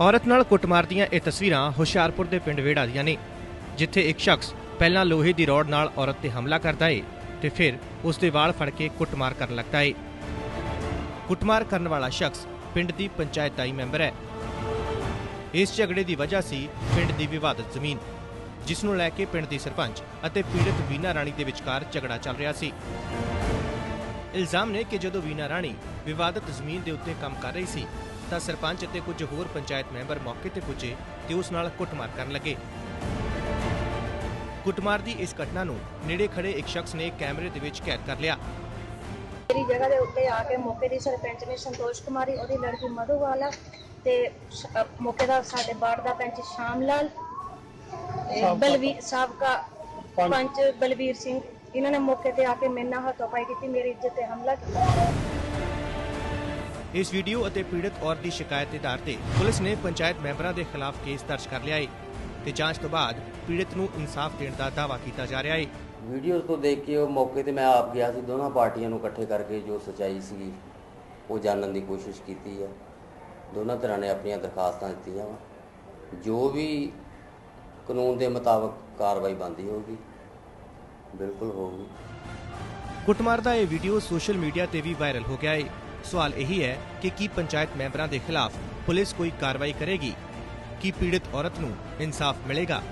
ਔਰਤ ਨਾਲ ਕੁੱਟਮਾਰ ਦੀਆਂ ਇਹ ਤਸਵੀਰਾਂ ਹੁਸ਼ਿਆਰਪੁਰ ਦੇ ਪਿੰਡ ਵੇੜਾ ਦੀਆਂ ਨੇ, ਜਿੱਥੇ ਇੱਕ ਸ਼ਖਸ ਪਹਿਲਾਂ ਲੋਹੇ ਦੀ ਰੋਡ ਨਾਲ ਔਰਤ ਤੇ ਹਮਲਾ ਕਰਦਾ ਏ ਤੇ ਫਿਰ ਉਸ ਦੇ ਵਾਲ ਫੜ ਕੇ ਕੁੱਟਮਾਰ ਕਰਨ ਲੱਗਦਾ ਏ। ਕੁੱਟਮਾਰ ਕਰਨ ਵਾਲਾ ਸ਼ਖਸ ਪਿੰਡ ਦੀ ਪੰਚਾਇਤਾਈ ਮੈਂਬਰ ਹੈ। ਇਸ ਝਗੜੇ ਦੀ ਵਜ੍ਹਾ ਸੀ ਪਿੰਡ ਦੀ ਵਿਵਾਦਤ ਜ਼ਮੀਨ, ਜਿਸ ਨੂੰ ਲੈ ਕੇ ਪਿੰਡ ਦੀ ਸਰਪੰਚ ਅਤੇ ਪੀੜਤ ਵੀਨਾ ਰਾਣੀ ਦੇ ਵਿਚਕਾਰ ਝਗੜਾ ਚੱਲ ਰਿਹਾ ਸੀ। ਇਲਜ਼ਾਮ ਨੇ ਕਿ ਜਦੋਂ ਵੀਨਾ ਰਾਣੀ ਵਿਵਾਦਤ ਜ਼ਮੀਨ ਦੇ ਉੱਤੇ ਕੰਮ ਕਰ ਰਹੀ ਸੀ ਤਾਂ ਸਰਪੰਚ ਅਤੇ ਕੁਝ ਹੋਰ ਪੰਚਾਇਤ ਮੈਂਬਰ ਮੌਕੇ ਤੇ ਪੁੱਜੇ ਤੇ ਉਸ ਨਾਲ ਕੁੱਟਮਾਰ ਕਰਨ ਲੱਗੇ। ਕੁੱਟਮਾਰ ਦੀ ਇਸ ਘਟਨਾ ਨੂੰ ਨੇੜੇ ਖੜੇ ਇੱਕ ਸ਼ਖਸ ਨੇ ਕੈਮਰੇ ਦੇ ਵਿੱਚ ਕੈਦ ਕਰ ਲਿਆ। ਮੇਰੀ ਜਗ੍ਹਾ ਦੇ ਉੱਤੇ ਆ ਕੇ ਮੌਕੇ ਦੀ ਸਰਪੰਚ ਨੇ ਸੰਤੋਸ਼ ਕੁਮਾਰੀ ਉਹਦੀ ਲੜਕੀ ਮਧੂਵਾਲਾ ਤੇ ਮੌਕੇ ਦਾ ਸਾਡੇ ਬਾੜ ਦਾ ਪੰਚ ਸ਼ਾਮ ਲਾਲ ਬਲਵੀਰ ਸਾਬਕਾ ਪੰਚ ਬਲਵੀਰ ਸਿੰਘ ਇਹਨਾਂ ਨੇ ਮੌਕੇ ਤੇ ਆ ਕੇ ਮੇਰੇ ਨਾਲ ਹੱਥੋਂ-ਪਾਈ ਕੀਤੀ ਮੇਰੀ ਇੱਜ਼ਤ ਤੇ ਹਮਲਾ ਕੀਤਾ। ਇਸ ਵੀਡੀਓ ਅਤੇ ਪੀੜਤ ਔਰਤ ਦੀ ਸ਼ਿਕਾਇਤ ਦੇ ਆਧਾਰ ਤੇ ਪੁਲਿਸ ਨੇ ਪੰਚਾਇਤ ਮੈਂਬਰਾਂ ਦੇ ਖਿਲਾਫ ਕੇਸ ਦਰਜ ਕਰ ਲਿਆ ਹੈ ਤੇ ਜਾਂਚ ਤੋਂ ਬਾਅਦ ਪੀੜਤ ਨੂੰ ਇਨਸਾਫ ਦੇਣ ਦਾ ਦਾਅਵਾ ਕੀਤਾ ਜਾ ਰਿਹਾ ਹੈ ਵੀਡੀਓ ਤੋਂ ਦੇਖ ਕੇ ਉਹ ਮੌਕੇ ਤੇ ਮੈਂ ਆਪ ਗਿਆ ਸੀ ਦੋਨਾਂ ਪਾਰਟੀਆਂ ਨੂੰ ਇਕੱਠੇ ਕਰਕੇ ਜੋ ਸਚਾਈ ਸੀ ਉਹ ਜਾਣਨ ਦੀ ਕੋਸ਼ਿਸ਼ ਕੀਤੀ ਹੈ ਦੋਨਾਂ ਤਰ੍ਹਾਂ ਨੇ ਆਪਣੀਆਂ ਦਰਖਾਸਤਾਂ ਦਿੱਤੀਆਂ ਵਾ। ਜੋ ਵੀ ਕਾਨੂੰਨ ਦੇ ਮੁਤਾਬਕ ਕਾਰਵਾਈ ਬੰਦੀ ਹੋਊਗੀ ਬਿਲਕੁਲ ਹੋਊਗੀ। ਕੁੱਟਮਾਰ ਦਾ ਇਹ ਵੀਡੀਓ ਸੋਸ਼ਲ ਮੀਡੀਆ ਤੇ ਵੀ ਵਾਇਰਲ ਹੋ ਗਿਆ ਹੈ ਸਵਾਲ ਇਹੀ ਹੈ ਕਿ ਕੀ ਪੰਚਾਇਤ ਮੈਂਬਰਾਂ ਦੇ ਖਿਲਾਫ ਪੁਲਿਸ ਕੋਈ ਕਾਰਵਾਈ ਕਰੇਗੀ? ਕੀ ਪੀੜਤ ਔਰਤ ਨੂੰ ਇਨਸਾਫ ਮਿਲੇਗਾ?